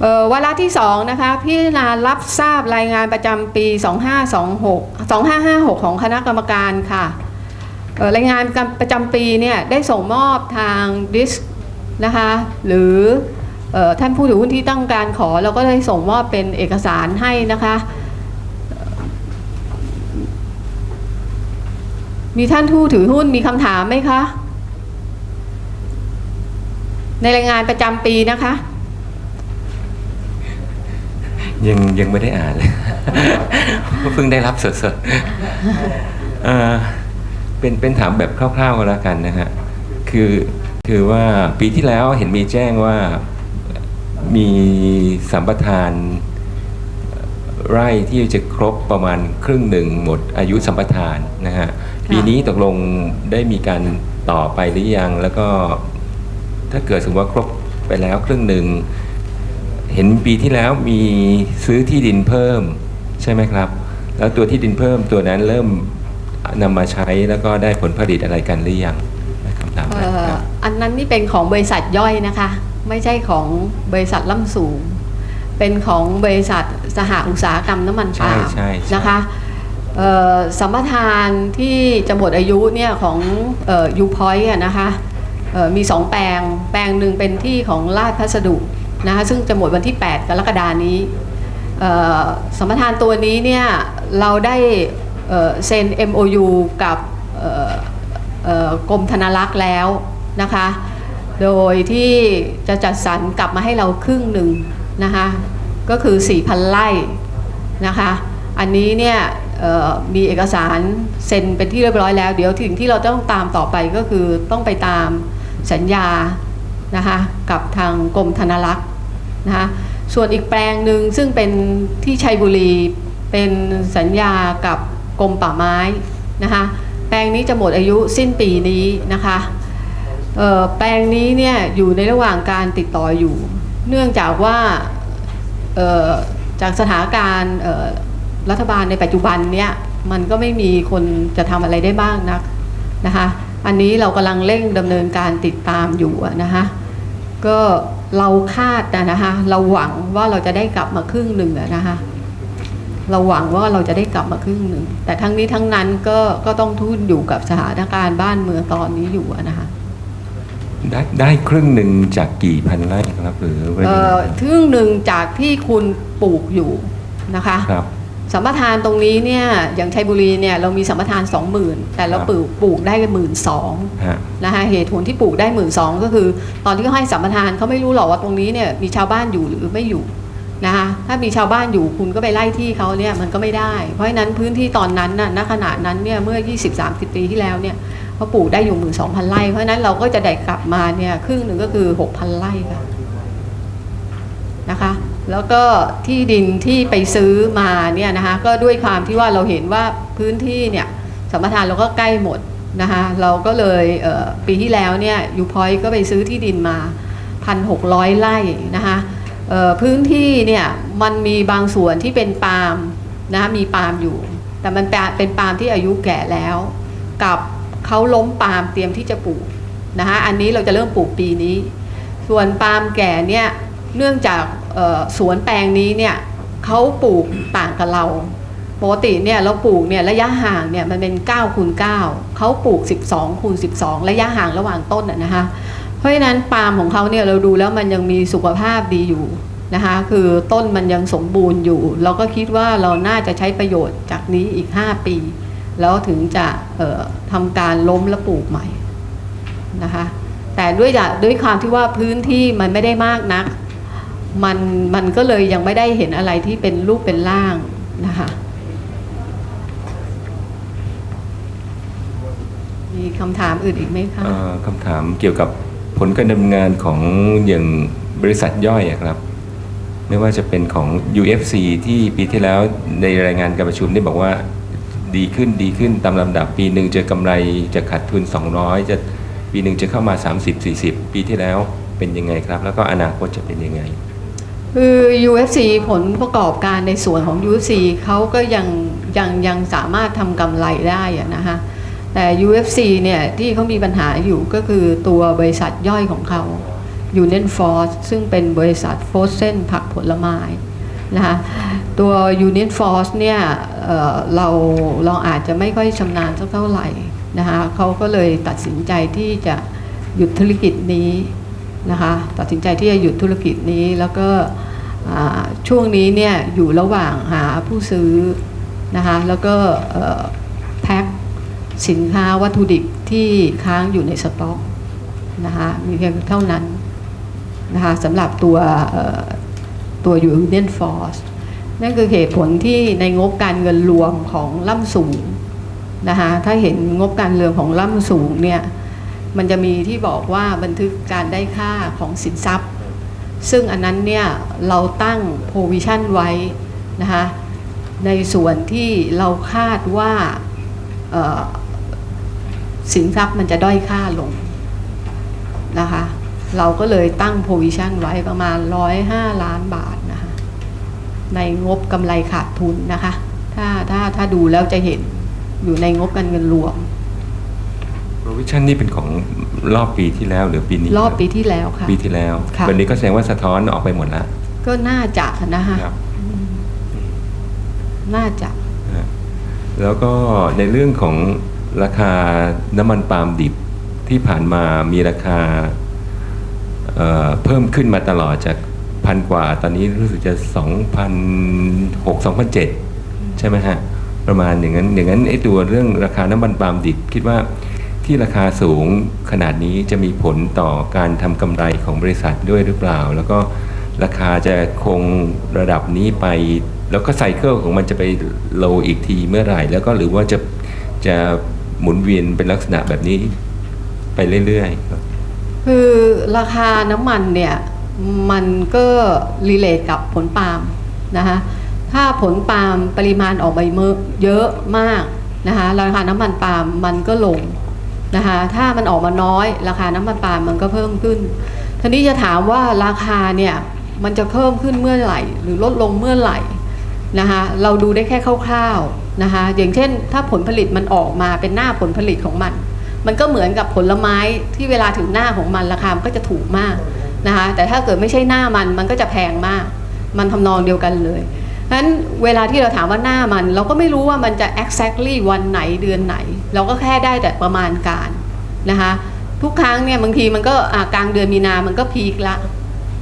เอ่อวาระที่2นะคะพิจารณารับทราบรายงานประจำปี 2526 2556 ของคณะกรรมการค่ะรายงานประจำปีเนี่ยได้ส่งมอบทางดิสนะคะหรืออท่านผู้ถือหุ้นที่ต้องการขอเราก็ได้ส่งมอบเป็นเอกสารให้นะคะมีท่านผู้ถือหุ้นมีคำถามไหมคะ ในรายงานประจำปีนะคะ ยังยังไม่ได้อ่านเลย เพิ่งได้รับสดๆเอ่อเป็นเป็นถามแบบคร่าวๆก็แล้วกันนะฮะคือคือว่าปีที่แล้วเห็นมีแจ้งว่ามีสัมปทานไร่ที่จะครบประมาณครึ่งหนึ่งหมดอายุสัมปทานนะฮะปีนี้ตกลงได้มีการต่อไปหรือยัง แล้วก็ถ้าเกิดสมมติว่าครบไปแล้วครึ่งหนึ่ง เห็นปีที่แล้วมีซื้อที่ดินเพิ่มใช่ไหมครับ แล้วตัวที่ดินเพิ่มตัวนั้นเริ่มนำมาใช้แล้วก็ได้ผลผลิตอะไรกันหรือยังคำถามเอ่แรกอครับอันนั้นนี่เป็นของบริษัทย่อยนะคะ ไม่ใช่ของบริษัทล่ำสูง เป็นของบริษัทสหอุตสาหกรรมน้ำมันปาล์มใช่ใช่ใช่นะคะเอ่อสัมปทานที่จะหมดอายุเนี่ยของยูพอยต์นะคะเอ่อมี2แปลง แปลงหนึ่งเป็นที่ของราชพัสดุ นะคะซึ่งจะหมดวันที่ 8 กรกฎานี้สมปทานตัวนี้เนี่ยเราได้เอ่อเซ็น MOU กับกรมธนารักษ์แล้วนะคะ โดยที่จะจัดสรรกลับมาให้เราครึ่งหนึ่งนะคะ ก็คือ 4,000 ไร่นะคะ อันนี้เนี่ยมีเอกสารเซ็นเป็นที่เรียบร้อยแล้ว เดี๋ยวถึงที่เราต้องตามต่อไปก็คือต้องไปตามสัญญานะคะกับทางกรมธนารักษ์ นะคะส่วนอีกแปลงหนึ่งซึ่งเป็นที่ชัยบุรีเป็นสัญญากับกรมป่าไม้นะคะแปลงนี้จะหมดอายุสิ้นปีนี้นะคะแปลงนี้เนี่ยอยู่ในระหว่างการติดต่ออยู่ เนื่องจากว่าจากสถานการณ์รัฐบาลในปัจจุบันเนี่ยมันก็ไม่มีคนจะทำอะไรได้บ้างนักนะคะ อันนี้เรากำลังเร่งดำเนินการติดตามอยู่นะคะก็ เราคาดนะนะคะเราหวังว่าเราจะได้กลับมาครึ่งหนึ่งอะนะคะเราหวังว่าเราจะได้กลับมาครึ่งหนึ่ง แต่ทั้งนี้ทั้งนั้นก็ก็ต้องทุนอยู่กับสถานการณ์บ้านเมืองตอนนี้อยู่อะนะคะได้ได้ครึ่งหนึ่งจากกี่พันไร่ครับหรือว่าเอ่อครึ่งหนึ่งจากที่คุณปลูกอยู่นะคะครับสัมปทานตรงนี้เนี่ยอย่างชัยบุรีเนี่ยเรามีสัมปทาน20,000แต่เราครับปลูกปลูกได้หมื่นสองฮะ นะคะเหตุผลที่ปลูกได้หมื่นสองก็คือ ตอนที่เขาให้สัมปทานเขาไม่รู้หรอกว่าตรงนี้เนี่ยมีชาวบ้านอยู่หรือไม่อยู่นะคะถ้ามีชาวบ้านอยู่คุณก็ไปไล่ที่เขาเนี่ยมันก็ไม่ได้ เพราะฉะนั้นพื้นที่ตอนนั้นน่ะณขณะนั้นเนี่ยเมื่อ 20-30 ปีที่แล้วเนี่ยเขาปลูกได้อยู่หมื่นสองพันไร่เพราะฉะนั้นเราก็จะได้กลับมาเนี่ยครึ่งหนึ่งก็คือ 6,000ไร่ค่ะนะคะแล้วก็ที่ดินที่ไปซื้อมาเนี่ยนะคะก็ด้วยความที่ว่าเราเห็นว่าพื้นที่เนี่ยสัมปทานเราก็ใกล้หมด นะคะเราก็เลยเปีที่แล้วเนี่ยยูพอยก็ไปซื้อที่ดินมา 1,600 ไร่นะคะพื้นที่เนี่ยมันมีบางส่วนที่เป็นปาล์มนะคะมีปาล์มอยู่ แต่มันเป็นปาล์มที่อายุแก่แล้ว กับเขาล้มปาล์มเตรียมที่จะปลูกนะคะอันนี้เราจะเริ่มปลูกปีนี้ ส่วนปาล์มแก่เนี่ยเนื่องจากสวนแปลงนี้เนี่ยเขาปลูกต่างกับเรา ปกติเนี่ยเราปลูกเนี่ยระยะห่างเนี่ยมันเป็น9คูณ9เขาปลูก 12คูณ12 ระยะห่างระหว่างต้นนะนะคะเพราะฉะนั้นปาล์มของเขาเนี่ยเราดูแล้วมันยังมีสุขภาพดีอยู่นะคะคือต้นมันยังสมบูรณ์อยู่ เราก็คิดว่าเราน่าจะใช้ประโยชน์จากนี้อีก 5 ปี แล้วถึงจะเอ่อทำการล้มและปลูกใหม่นะคะแต่ด้วยด้วยความที่ว่าพื้นที่มันไม่ได้มากนัก มันมันก็เลยยังไม่ได้เห็นอะไรที่เป็นรูปเป็นร่างนะคะ มีคำถามอื่นอีกไหมคะเอ่อคำถามเกี่ยวกับผลการดำเนินงานของอย่างบริษัทย่อยอะครับ ไม่ว่าจะเป็นของ UFC ที่ปีที่แล้วในรายงานการประชุมได้บอกว่าดีขึ้นดีขึ้นตามลำดับปีหนึ่งจะกำไรจะขาดทุน 200 จะปีหนึ่งจะเข้ามา 30 40 ปีที่แล้วเป็นยังไงครับ แล้วก็อนาคตจะเป็นยังไง คือ UFC ผลประกอบการในส่วนของ UFC เขาก็ยังยังยังสามารถทำกำไรได้อะนะคะ แต่ UFC เนี่ยที่เขามีปัญหาอยู่ก็คือตัวบริษัทย่อยของเขายูเน n ฟอร์ซึ่งเป็นบริษัทโฟสเซนผักผลไม้นะคะตัวยูเน n ฟอร์เนี่ยเเราเราอาจจะไม่ค่อยชำนาญสักเท่าไหร่นะคะเขาก็เลยตัดสินใจที่จะหยุดธุรกิจนี้นะคะตัดสินใจที่จะหยุดธุรกิจนี้แล้วก็ช่วงนี้เนี่ยอยู่ระหว่างหาผู้ซื้อนะคะแล้วก็แพ็ค สินค้าวัตถุดิบที่ค้างอยู่ในสต็อกนะคะมีเพียงเท่านั้นนะคะสำหรับตัวตัว Union Force นั่นคือเหตุผลที่ในงบการเงินรวมของล่ำสูงนะคะถ้าเห็นงบการเงินของล่ำสูงเนี่ยมันจะมีที่บอกว่าบันทึกการได้ค่าของสินทรัพย์ ซึ่งอันนั้นเนี่ยเราตั้ง provision ไว้นะคะในส่วนที่เราคาดว่า สินทรัพย์มันจะด้อยค่าลงนะคะ เราก็เลยตั้ง provision ไว้ประมาณ 105 ล้านบาทนะคะ ในงบกำไรขาดทุนนะคะ ถ้าถ้าถ้าดูแล้วจะเห็นอยู่ในงบการเงินรวม provision นี่เป็นของรอบปีที่แล้วหรือปีนี้ รอบปีที่แล้วค่ะ ปีที่แล้วค่ะวันนี้ก็แสดงว่าสะท้อนออกไปหมดแล้วก็น่าจะนะคะครับน่าจะนะฮะแล้วก็ในเรื่องของ ราคาน้ำมันปาล์มดิบที่ผ่านมามีราคาเเพิ่มขึ้นมาตลอดจากพันกว่า ตอนนี้รู้สึกจะ 2,006 2,007 ใช่ไหมฮะ ประมาณอย่างนั้นอย่างนั้นไอ้ตัวเรื่องราคาน้ำมันปาล์มดิบ คิดว่าที่ราคาสูงขนาดนี้จะมีผลต่อการทำกำไรของบริษัทด้วยหรือเปล่า แล้วก็ราคาจะคงระดับนี้ไป แล้วก็ไซเคิลของมันจะไปโลอีกทีเมื่อไหร่ แล้วก็หรือว่าจะจะ หมุนเวียนเป็นลักษณะแบบนี้ไปเรื่อยๆครับคือราคาน้ำมันเนี่ยมันก็รีเลทกับผลปาล์มนะคะถ้าผลปาล์มปริมาณออกมาเยอะมากนะคะราคาน้ำมันปาล์มมันก็ลงนะคะถ้ามันออกมาน้อยราคาน้ำมันปาล์มมันก็เพิ่มขึ้นทีนี้จะถามว่าราคาเนี่ยมันจะเพิ่มขึ้นเมื่อไหร่ หรือลดลงเมื่อไหร่นะคะเราดูได้แค่คร่าวๆ นะคะอย่างเช่น ถ้าผลผลิตมันออกมาเป็นหน้าผลผลิตของมัน มันก็เหมือนกับผลไม้ที่เวลาถึงหน้าของมันราคามันก็จะถูกมากนะคะแต่ถ้าเกิดไม่ใช่หน้ามันมันก็จะแพงมาก มันทำนองเดียวกันเลยฉะนั้นเวลาที่เราถามว่าหน้ามัน เราก็ไม่รู้ว่ามันจะ exactly วันไหนเดือนไหน เราก็แค่ได้แต่ประมาณการนะคะทุกครั้งเนี่ยบางทีมันก็กลางเดือนมีนา มันก็พีคละ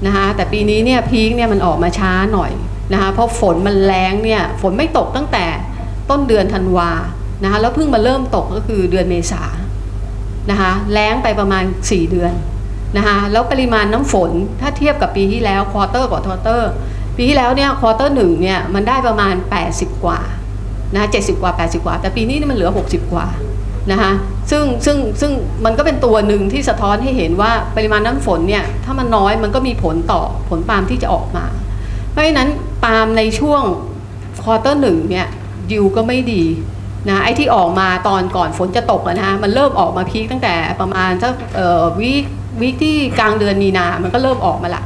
นะคะแต่ปีนี้เนี่ยพีคเนี่ยมันออกมาช้าหน่อยนะคะเพราะฝนมันแรงเนี่ยฝนไม่ตกตั้งแต่ ต้นเดือนธันวานะคะแล้วเพิ่งมาเริ่มตกก็คือเดือนเมษานะคะแล้งไปประมาณ 4 เดือนนะคะแล้วปริมาณน้ำฝนถ้าเทียบกับปีที่แล้วควอเตอร์กว่าควอเตอร์ปีที่แล้วเนี่ยควอเตอร์หนึ่งเนี่ยมันได้ประมาณ 80 กว่านะเจ็ดสิบกว่า 80 กว่า แต่ปีนี้นี่มันเหลือ 60 กว่านะคะซึ่งซึ่งซึ่งมันก็เป็นตัวหนึ่งที่สะท้อนให้เห็นว่าปริมาณน้ำฝนเนี่ยถ้ามันน้อยมันก็มีผลต่อผลปาล์มที่จะออกมา เพราะฉะนั้นปาล์มในช่วงควอเตอร์หนึ่งเนี่ย ยิวก็ไม่ดีนะไอ้ที่ออกมาตอนก่อนฝนจะตกนะฮะมันเริ่มออกมาพีคตั้งแต่ประมาณสักวีควีคที่กลางเดือนมีนา มันก็เริ่มออกมาละ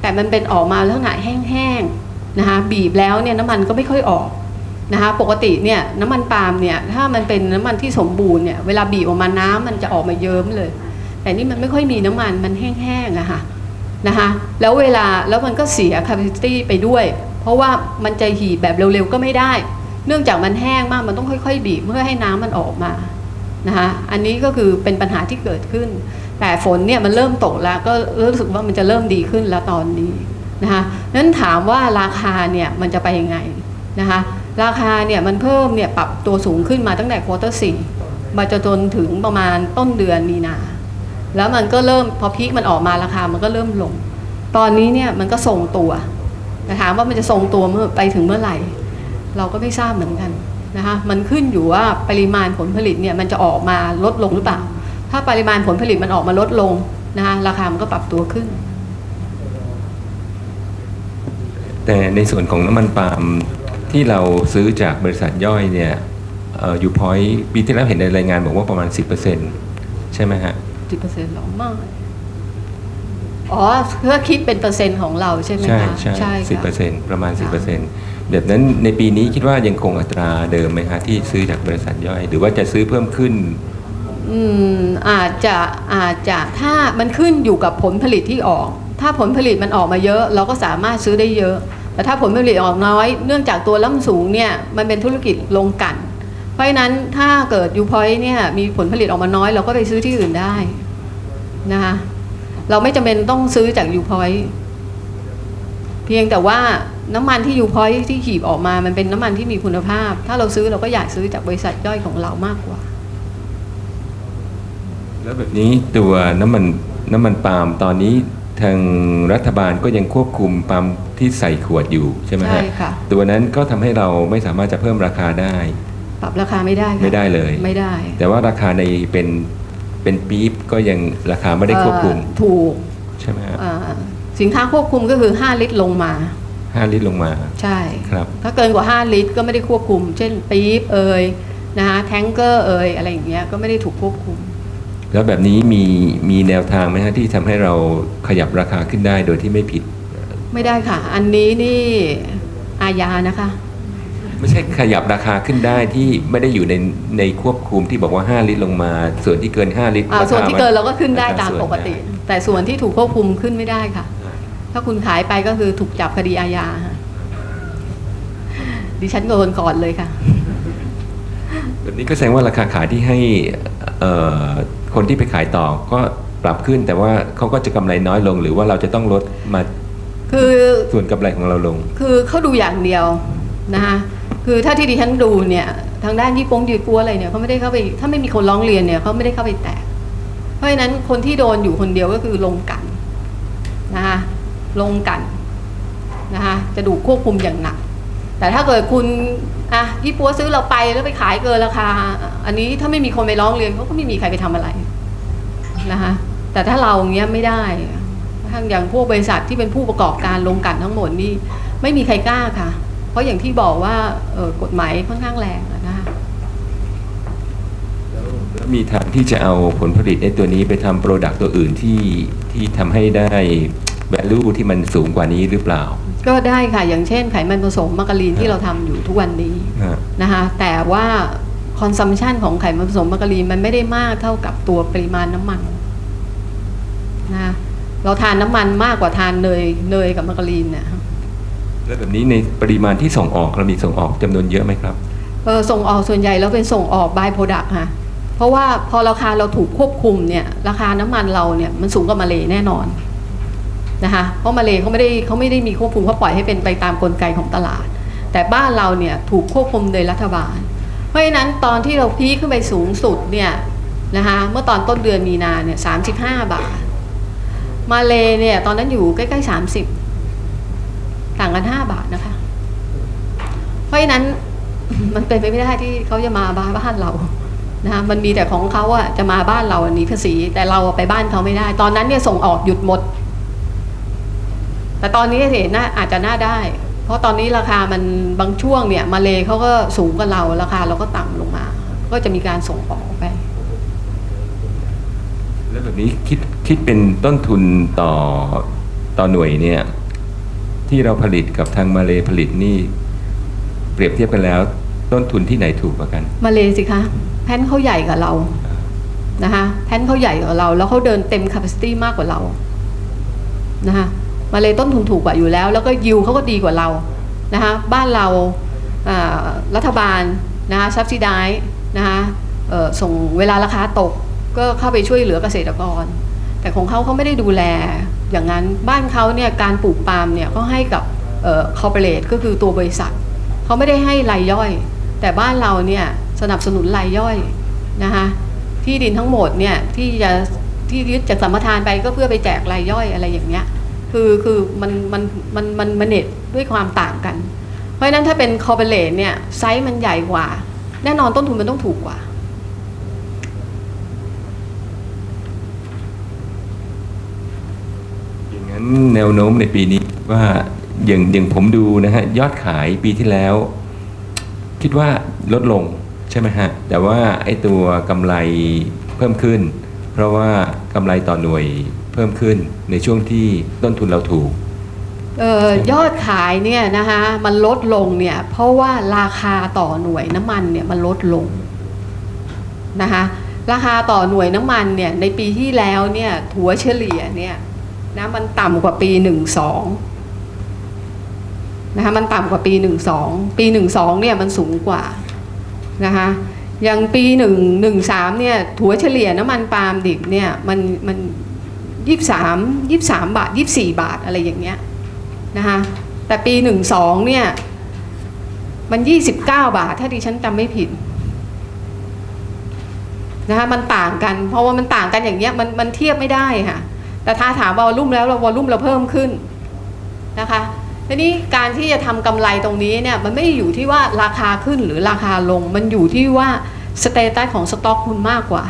แต่มันเป็นออกมาลักษณะแห้งๆนะคะบีบแล้วเนี่ยน้ำมันก็ไม่ค่อยออกนะคะปกติเนี่ยน้ำมันปาล์มเนี่ยถ้ามันเป็นน้ำมันที่สมบูรณ์เนี่ยเวลาบีบออกมาน้ำมันจะออกมาเยิ้มเลย แต่นี่มันไม่ค่อยมีน้ำมันมันแห้งๆอะค่ะนะคะแล้วเวลาแล้วมันก็เสีย capacity ไปด้วย เพราะว่ามันจะหีบแบบเร็วๆก็ไม่ได้ เนื่องจากมันแห้งมากมันต้องค่อย ๆ บีบเพื่อให้น้ำมันออกมานะคะอันนี้ก็คือเป็นปัญหาที่เกิดขึ้น แต่ฝนเนี่ยมันเริ่มตกแล้วก็รู้สึกว่ามันจะเริ่มดีขึ้นแล้วตอนนี้นะคะนั้นถามว่าราคาเนี่ยมันจะไปยังไงนะคะราคาเนี่ยมันเพิ่มเนี่ยปรับตัวสูงขึ้นมาตั้งแต่ควอเตอร์สี่มาจนจนถึงประมาณต้นเดือนมีนา แล้วมันก็เริ่มพอพีคมันออกมาราคามันก็เริ่มลง ตอนนี้เนี่ยมันก็ทรงตัวแต่ถามว่ามันจะทรงตัวเมื่อไปถึงเมื่อไหร่ เราก็ไม่ทราบเหมือนกันนะคะมันขึ้นอยู่ว่าปริมาณผลผลิตเนี่ยมันจะออกมาลดลงหรือเปล่า ถ้าปริมาณผลผลิตมันออกมาลดลงนะคะราคามันก็ปรับตัวขึ้น แต่ในส่วนของน้ำมันปาล์มที่เราซื้อจากบริษัทย่อยเนี่ยยูพอยต์ปีที่แล้วเห็นในรายงานบอกว่าประมาณ 10%ใช่ไหมฮะสิบเปอร์เซ็นต์หรอไม่อ๋อเพื่อคิดเป็นเปอร์เซ็นต์ของเราใช่ไหมใช่คะใช่สิบเปอค่ะร์เซ็นต์ประมาณสิบเปอร์เซ็นค่ะต์ แบบนั้นในปีนี้คิดว่ายังคงอัตราเดิมไหมฮะที่ซื้อจากบริษัทย่อย หรือว่าจะซื้อเพิ่มขึ้น อืมอาจจะอาจจะถ้ามันขึ้นอยู่กับผลผลิตที่ออก ถ้าผลผลิตมันออกมาเยอะ เราก็สามารถซื้อได้เยอะ แต่ถ้าผลผลิตออกน้อย เนื่องจากตัวล่ำสูงเนี่ยมันเป็นธุรกิจลงกันเพราะฉะนั้นถ้าเกิดยูพอยต์เนี่ยมีผลผลิตออกมาน้อย เราก็ไปซื้อที่อื่นได้นะคะเราไม่จำเป็นต้องซื้อจากยูพอยเพียงแต่ว่าน้ำมันที่ยูพอยที่ขีบออกมา มันเป็นน้ำมันที่มีคุณภาพ ถ้าเราซื้อเราก็อยากซื้อจากบริษัทย่อยของเรามากกว่า แล้วแบบนี้ตัวน้ำมันน้ำมันปาล์มตอนนี้ทางรัฐบาลก็ยังควบคุมปาล์มที่ใส่ขวดอยู่ใช่ไหมฮะใช่ค่ะตัวนั้นก็ทำให้เราไม่สามารถจะเพิ่มราคาได้ ปรับราคาไม่ได้ค่ะไม่ได้เลยไม่ได้ แต่ว่าราคาในเป็นเป็นปี๊บก็ยังราคาไม่ได้ควบคุมเอ่อถูกใช่ไหมฮะเอ่อ สินค้าควบคุมก็คือ 5 ลิตรลงมาห้าลิตรลงมา ใช่ครับ ถ้าเกินกว่า 5 ลิตรก็ไม่ได้ควบคุม เช่นปี๊บเอ่ยนะคะแทงเกอร์เอ่ยอะไรอย่างเงี้ยก็ไม่ได้ถูกควบคุม แล้วแบบนี้มีมีแนวทางไหมฮะที่ทำให้เราขยับราคาขึ้นได้โดยที่ไม่ผิด ไม่ได้ค่ะ อันนี้นี่อาญานะคะ ไม่ใช่ขยับราคาขึ้นได้ที่ไม่ได้อยู่ในในควบคุมที่บอกว่า 5 ลิตรลงมา ส่วนที่เกิน 5 ลิตรอ่าราคาส่วนที่เกินเราก็ขึ้นได้รคตามส่วนปกติได้แต่ส่วนที่ถูกควบคุมขึ้นไม่ได้ค่ะ ถ้าคุณขายไปก็คือถูกจับคดีอาญาค่ะดิฉันโดนก่อนเลยค่ะ แบบนี้ก็แสดงว่าราคาขายที่ให้เอ่อคนที่ไปขายต่อก็ปรับขึ้น แต่ว่าเขาก็จะกำไรน้อยลง หรือว่าเราจะต้องลดมาคือส่วนกำไรของเราลง คือเขาดูอย่างเดียวนะคะคือถ้าที่ดิฉันดูเนี่ยทางด้านยี่ปงยี่ปัวอะไรเนี่ยเขาไม่ได้เข้าไปถ้าไม่มีคนร้องเรียนเนี่ยเขาไม่ได้เข้าไปแตะเพราะฉะนั้นคนที่โดนอยู่คนเดียวก็คือลงกันนะคะ ลงกันนะคะจะดูควบคุมอย่างหนัก แต่ถ้าเกิดคุณอะยี่ปัวซื้อเราไปแล้วไปขายเกินราคา อันนี้ถ้าไม่มีคนไปร้องเรียนเขาก็ไม่มีใครไปทำอะไรนะคะแต่ถ้าเราอย่างเงี้ยไม่ได้ทางอย่างพวกบริษัทที่เป็นผู้ประกอบการลงกันทั้งหมดนี่ไม่มีใครกล้าค่ะ เพราะอย่างที่บอกว่ากฎหมายค่อนข้างแรงนะคะแล้วมีทางที่จะเอาผลผลิตในตัวนี้ไปทำโปรดักต์ตัวอื่นที่ที่ทำให้ได้ value ที่มันสูงกว่านี้หรือเปล่า ก็ได้ค่ะอย่างเช่นไขมันผสมมาการีนที่เราทำอยู่ทุกวันนี้ฮะนะคะแต่ว่าคอนซัมชันของไขมันผสมมาการีนมันไม่ได้มากเท่ากับตัวปริมาณน้ำมันนะคะเราทานน้ำมันมากกว่าทานเนยเนยกับมาการีนเนี่ยแล้วแบบนี้ในปริมาณที่ส่งออกเรามีส่งออกจำนวนเยอะไหมครับเออส่งออกส่วนใหญ่แล้วเป็นส่งออกบายโปรดักค่ะเพราะว่าพอราคาเราถูกควบคุมเนี่ยราคาน้ำมันเราเนี่ยมันสูงกว่ามาเลแน่นอน นะคะเพราะมาเลเขาไม่ได้เขาไม่ได้มีควบคุมเขาปล่อยให้เป็นไปตามกลไกของตลาด แต่บ้านเราเนี่ยถูกควบคุมโดยรัฐบาล เพราะฉะนั้นตอนที่เราพีคขึ้นไปสูงสุดเนี่ยนะคะเมื่อตอนต้นเดือนมีนาเนี่ยสามสิบห้าบาท มาเลเนี่ยตอนนั้นอยู่ใกล้ๆสามสิบต่างกันห้าบาทนะคะ เพราะฉะนั้นมันเป็นไปไม่ได้ที่เขาจะมาบ้านบ้านเรานะคะมันมีแต่ของเขาอะจะมาบ้านเราหนีภาษีแต่เราไปบ้านเขาไม่ได้ ตอนนั้นเนี่ยส่งออกหยุดหมด แต่ตอนนี้เห็นน่าอาจจะน่าได้ เพราะตอนนี้ราคามันบางช่วงเนี่ยมาเลเขาก็สูงกว่าเราราคาเราก็ต่ำลงมา ก็จะมีการส่งออกไป แล้วแบบนี้คิดคิดเป็นต้นทุนต่อต่อหน่วยเนี่ย ที่เราผลิตกับทางมาเลผลิตนี่ เปรียบเทียบกันแล้ว ต้นทุนที่ไหนถูกกว่ากัน มาเลสิคะแพนเขาใหญ่กว่าเรานะคะแพนเขาใหญ่กว่าเรา แล้วเขาเดินเต็ม capacity มากกว่าเรานะคะ มาเลต้นทุนถูกกว่าอยู่แล้ว แล้วก็ยิวเขาก็ดีกว่าเรานะคะบ้านเรารัฐบาลนะคะซับซิได้นะคะส่งเวลาราคาตกก็เข้าไปช่วยเหลือเกษตรกร แต่ของเขาเขาไม่ได้ดูแล อย่างนั้นบ้านเขาเนี่ยการปลูกปาล์มเนี่ยเขาให้กับเอ่อ corporate ก็คือตัวบริษัทเขาไม่ได้ให้รายย่อย แต่บ้านเราเนี่ยสนับสนุนรายย่อยนะคะที่ดินทั้งหมดเนี่ยที่จะที่ยึดจากสัมปทานไปก็เพื่อไปแจกรายย่อยอะไรอย่างเงี้ย คือคือมันมันมันมันมันเนตด้วยความต่างกัน เพราะฉะนั้นถ้าเป็นคอร์เปอเรทเนี่ยไซส์มันใหญ่กว่า แน่นอนต้นทุนมันต้องถูกกว่า อย่างนั้นแนวโน้มในปีนี้ว่าอย่างอย่างผมดูนะฮะยอดขายปีที่แล้ว คิดว่าลดลงใช่ไหมฮะ แต่ว่าไอ้ตัวกำไรเพิ่มขึ้น เพราะว่ากำไรต่อหน่วย เพิ่มขึ้นในช่วงที่ต้นทุนเราถูกเออยอดขายเนี่ยนะคะมันลดลงเนี่ยเพราะว่าราคาต่อหน่วยน้ำมันเนี่ยมันลดลงนะคะราคาต่อหน่วยน้ำมันเนี่ยในปีที่แล้วเนี่ยถัวเฉลี่ยเนี่ยนะมันต่ำกว่าปี12นะคะมันต่ำกว่าปี12ปี12เนี่ยมันสูงกว่านะคะอย่างปี1 13เนี่ยถัวเฉลี่ยน้ำมันปาล์มดิบเนี่ยมันมัน 23 23 บาท 24 บาทอะไรอย่างเงี้ยนะคะแต่ปี 12 เนี่ย มัน 29 บาท ถ้าดิฉันจำไม่ผิดนะคะมันต่างกันเพราะว่ามันต่างกันอย่างเงี้ยมันมันเทียบไม่ได้ค่ะ แต่ถ้าถามวอลุ่มแล้วเราวอลุ่มเราเพิ่มขึ้นนะคะทีนี้การที่จะทำกำไรตรงนี้เนี่ยมันไม่ได้อยู่ที่ว่าราคาขึ้นหรือราคาลง มันอยู่ที่ว่าสเตตัสของสต็อกคุณมากกว่า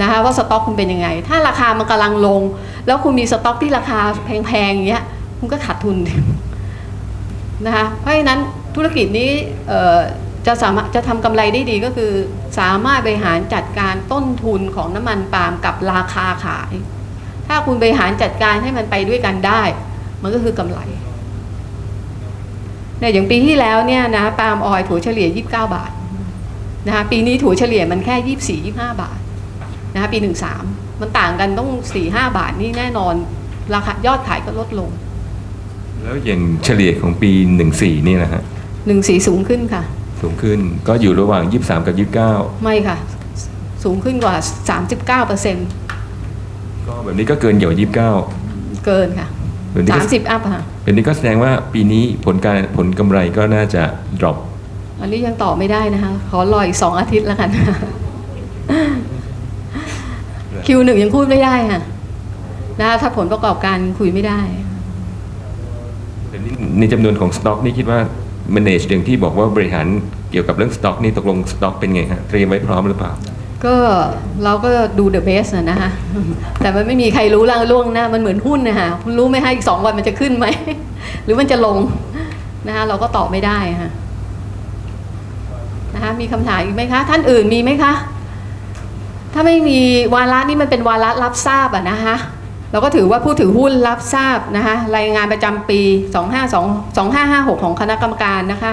นะคะว่าสต็อกคุณเป็นยังไง ถ้าราคามันกำลังลง แล้วคุณมีสต็อกที่ราคาแพงๆอย่างเงี้ยคุณก็ขาดทุนนะคะเพราะฉะนั้นธุรกิจนี้จะสามารถจะทำกำไรได้ดีก็คือ สามารถบริหารจัดการต้นทุนของน้ำมันปาล์มกับราคาขาย ถ้าคุณบริหารจัดการให้มันไปด้วยกันได้ มันก็คือกำไรเนี่ยอย่างปีที่แล้วเนี่ยนะปาล์มออยล์ถั่วเฉลี่ย 29 บาทนะคะปีนี้ถั่วเฉลี่ยมันแค่ 24 25 บาท นะคะปี 13 มันต่างกันต้อง 4-5 บาทนี่แน่นอน ราคายอดขายก็ลดลง แล้วอย่างเฉลี่ยของปี 14 นี่นะฮะ 14 สูงขึ้นค่ะ สูงขึ้นก็อยู่ระหว่าง 23 กับ 29 ไม่ค่ะ สูงขึ้นกว่า 39เปอร์เซ็นต์ก็แบบนี้ก็เกินเกี่ยวกับ29 เกินค่ะแบบนี้ก็30อัพค่ะแบบนี้ก็แสดงว่าปีนี้ผลการผลกำไรก็น่าจะ drop อันนี้ยังตอบไม่ได้นะคะ ขอรออีกสองอาทิตย์แล้วกัน คิวหนึ่งยังพูดไม่ได้ค่ะนะคะถ้าผลประกอบการคุยไม่ได้แต่นี่ในจำนวนของสต็อกนี่คิดว่า manage อย่างที่บอกว่าบริหารเกี่ยวกับเรื่องสต็อกนี่ตกลงสต็อกเป็นไงฮะเตรียมไว้พร้อมหรือเปล่า ก็เราก็ดูเดอะเบสนะนะคะแต่มันไม่มีใครรู้ล่างล่วงหน้ามันเหมือนหุ้นนะคะคุณรู้ไหมคะอีกสองวันมันจะขึ้นไหม หรือมันจะลงนะคะเราก็ตอบไม่ได้ค่ะนะคะมีคำถามอีกไหมคะ ท่านอื่นมีไหมคะ ถ้าไม่มีวาระนี่มันเป็นวาระรับทราบอะนะคะเราก็ถือว่าผู้ถือหุ้นรับทราบนะคะรายงานประจำปี 2526 ของคณะกรรมการนะคะ